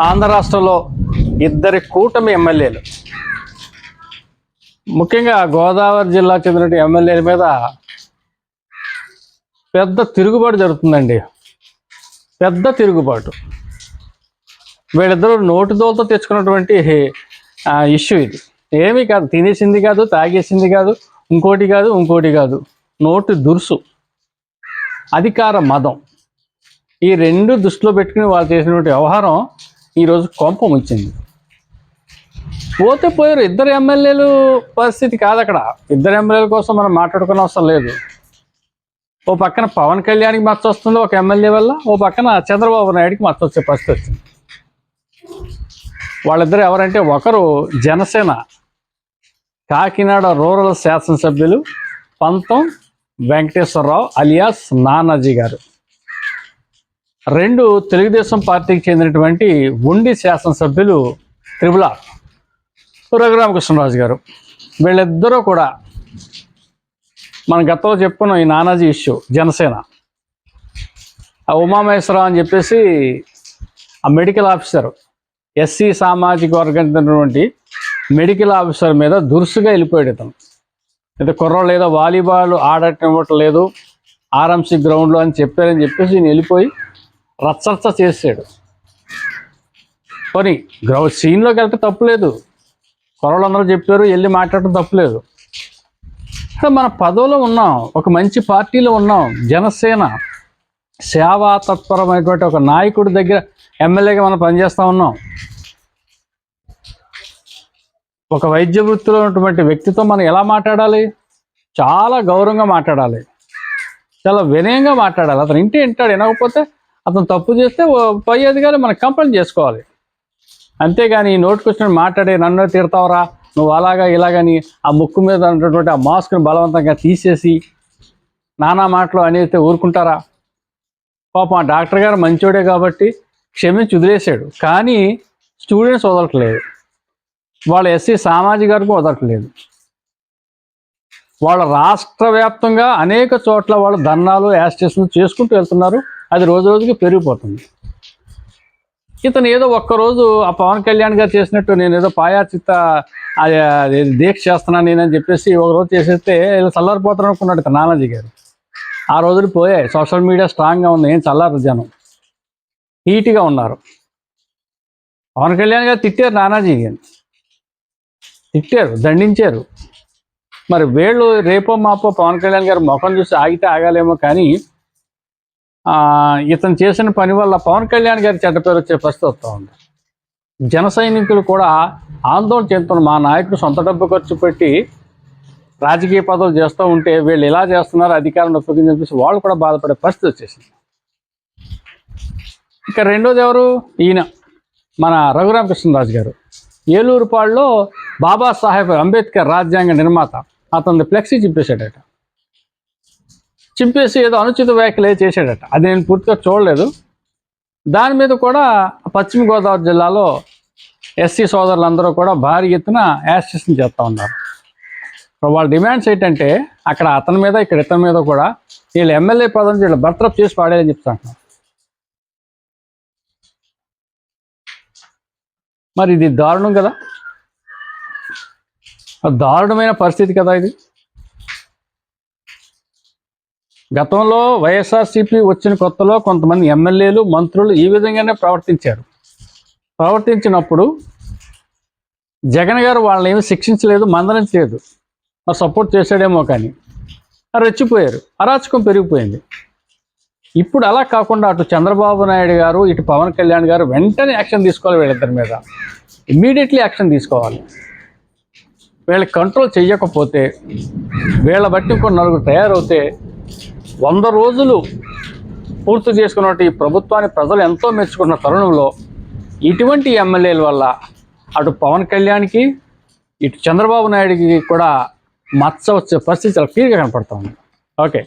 ఆంధ్ర రాష్ట్రంలో ఇద్దరి కూటమి ఎమ్మెల్యేలు. ముఖ్యంగా గోదావరి జిల్లా చెందిన ఎమ్మెల్యేల మీద పెద్ద తిరుగుబాటు జరుగుతుందండి. పెద్ద తిరుగుబాటు. వీళ్ళిద్దరూ నోటిదోలతో తెచ్చుకున్నటువంటి ఇష్యూ ఇది. ఏమీ కాదు తినేసింది కాదు తాగేసింది కాదు ఇంకోటి కాదు ఇంకోటి కాదు. నోటి దురుసు. అధికార మదం. ఈ రెండు దృష్టిలో పెట్టుకుని వాళ్ళు చేసినటువంటి వ్యవహారం ఈరోజు కోపం వచ్చింది. పోతే పోయారు. ఇద్దరు ఎమ్మెల్యేలు పరిస్థితి కాదు అక్కడ. ఇద్దరు ఎమ్మెల్యేల కోసం మనం మాట్లాడుకునే అవసరం లేదు. ఓ పక్కన పవన్ కళ్యాణ్కి మచ్చ వస్తుంది ఒక ఎమ్మెల్యే వల్ల ఓ పక్కన చంద్రబాబు నాయుడికి మచ్చ వచ్చే పరిస్థితి వచ్చింది. వాళ్ళిద్దరు ఎవరంటే ఒకరు జనసేన కాకినాడ రూరల్ శాసనసభ్యులు పంతం వెంకటేశ్వరరావు అలియాస్ నానాజీ గారు. రెండు తెలుగుదేశం పార్టీకి చెందినటువంటి ఉండి శాసనసభ్యులు త్రిపుల రఘురామకృష్ణరాజు గారు. వీళ్ళిద్దరూ కూడా మన గతంలో చెప్పుకున్నాం ఈ నానాజీ ఇష్యూ జనసేన. ఆ ఉమామహేశ్వరరావు అని చెప్పేసి ఆ మెడికల్ ఆఫీసర్ ఎస్సీ సామాజిక వర్గం మెడికల్ ఆఫీసర్ మీద దురుసుగా వెళ్ళిపోయాడు ఇతను. అయితే కుర్రోళ్ళు ఏదో వాలీబాల్ ఆడటం లేదు ఆర్ఎంసీ గ్రౌండ్లో అని చెప్పారని చెప్పేసి నేను వెళ్ళిపోయి రచ్చరచ్చ చేసాడు పోనీ గ్రౌ సీన్లోకి వెళ్తే తప్పులేదు అందరూ చెప్పారు వెళ్ళి మాట్లాడటం తప్పులేదు మన పదవిలో ఉన్నాం ఒక మంచి పార్టీలో ఉన్నాం జనసేన సేవా తత్పరమైనటువంటి ఒక నాయకుడి దగ్గర ఎమ్మెల్యేగా మనం పనిచేస్తూ ఉన్నాం. ఒక వైద్య వృత్తిలో ఉన్నటువంటి వ్యక్తితో మనం ఎలా మాట్లాడాలి? చాలా గౌరవంగా మాట్లాడాలి. చాలా వినయంగా మాట్లాడాలి. అతను ఇంటి వింటాడు వినకపోతే అతను తప్పు చేస్తే ఓ పై అధికారి మనం కంప్లైంట్ చేసుకోవాలి. అంతేగాని ఈ నోటికొచ్చిన మాట్లాడే నన్ను తిడతావరా నువ్వు అలాగా ఇలాగని ఆ ముక్కు మీద ఉన్నటువంటి ఆ మాస్క్ని బలవంతంగా తీసేసి నానా మాటలు అనేస్తే ఊరుకుంటారా? పాపం ఆ డాక్టర్ గారు మంచోడే కాబట్టి క్షమించి వదిలేశాడు. కానీ స్టూడెంట్స్ వదలట్లేదు. వాళ్ళ ఎస్సీ సామాజిక వర్గం వదలట్లేదు. వాళ్ళ రాష్ట్ర వ్యాప్తంగా అనేక చోట్ల వాళ్ళు ధర్నాలు యాస్టేషన్లు చేసుకుంటూ వెళ్తున్నారు. అది రోజు రోజుకి పెరిగిపోతుంది. ఇతను ఏదో ఒక్కరోజు ఆ పవన్ కళ్యాణ్ గారు చేసినట్టు నేను ఏదో పాయాచిత్త అది- అది దీక్ష చేస్తున్నాను నేనని చెప్పేసి ఒక రోజు చేసేస్తే ఇలా చల్లారిపోతాను అనుకున్నాడు నానాజీ గారు. ఆ రోజులు పోయాయి. సోషల్ మీడియా స్ట్రాంగ్గా ఉంది. ఏం చల్లారు జనం. హీట్గా ఉన్నారు. పవన్ కళ్యాణ్ గారు తిట్టారు నానాజీ గారు తిట్టారు దండించారు. మరి వీళ్ళు రేపో మాపో పవన్ కళ్యాణ్ గారు ముఖం చూసి ఆగితే ఆగాలేమో కానీ ఇతను చేసిన పని వల్ల పవన్ కళ్యాణ్ గారి చెడ్డ పేరు వచ్చే పరిస్థితి వస్తూ ఉంది. జన సైనికులు కూడా ఆందోళన చెందుతున్న మా నాయకుడు సొంత డబ్బు ఖర్చు పెట్టి రాజకీయ పదవులు చేస్తూ ఉంటే వీళ్ళు ఇలా చేస్తున్నారు అధికారం ఉపయోగించి చెప్పేసి వాళ్ళు కూడా బాధపడే పరిస్థితి వచ్చేసింది. ఇక రెండోది ఎవరు? ఈయన మన రఘురామకృష్ణరాజు గారు. ఏలూరుపాడులో బాబాసాహెబ్ అంబేద్కర్ రాజ్యాంగ నిర్మాత అతని ఫ్లెక్సీ చింపేశాడట. చింపేసి ఏదో అనుచిత వ్యాఖ్యలు చేశాడట. అది నేను పూర్తిగా చూడలేదు. దాని మీద కూడా పశ్చిమ గోదావరి జిల్లాలో ఎస్సీ సోదరులందరూ కూడా భారీ ఎత్తున యాస్టేషన్ చేస్తూ ఉన్నారు. వాళ్ళ డిమాండ్స్ ఏంటంటే అక్కడ అతని మీద ఇక్కడ ఇతని మీద కూడా వీళ్ళు ఎమ్మెల్యే పదం వీళ్ళు బర్తరఫ్ చేసి పాడేదని చెప్తాను మరి ఇది దారుణం కదా? దారుణమైన పరిస్థితి కదా ఇది? గతంలో వైఎస్ఆర్సీపీ వచ్చిన కొత్తలో కొంతమంది ఎమ్మెల్యేలు మంత్రులు ఈ విధంగానే ప్రవర్తించారు. ప్రవర్తించినప్పుడు జగన్ గారు వాళ్ళని ఏమి శిక్షించలేదు మందలించలేదు. మరి సపోర్ట్ చేశాడేమో కానీ రెచ్చిపోయారు. అరాచకం పెరిగిపోయింది. ఇప్పుడు అలా కాకుండా అటు చంద్రబాబు నాయుడు గారు ఇటు పవన్ కళ్యాణ్ గారు వెంటనే యాక్షన్ తీసుకోవాలి వీళ్ళిద్దరి మీద. ఇమ్మీడియట్లీ యాక్షన్ తీసుకోవాలి. వీళ్ళకి కంట్రోల్ చేయకపోతే వీళ్ళ బట్టి ఇంకో నలుగురు తయారవుతే వంద రోజులు పూర్తి చేసుకున్నట్టు ఈ ప్రభుత్వాన్ని ప్రజలు ఎంతో మెచ్చుకున్న తరుణంలో ఇటువంటి ఎమ్మెల్యేల వల్ల అటు పవన్ కళ్యాణ్కి ఇటు చంద్రబాబు నాయుడికి కూడా మచ్చ వచ్చే పరిస్థితి చాలా క్లియర్గా కనపడతా ఉంది. ఓకే.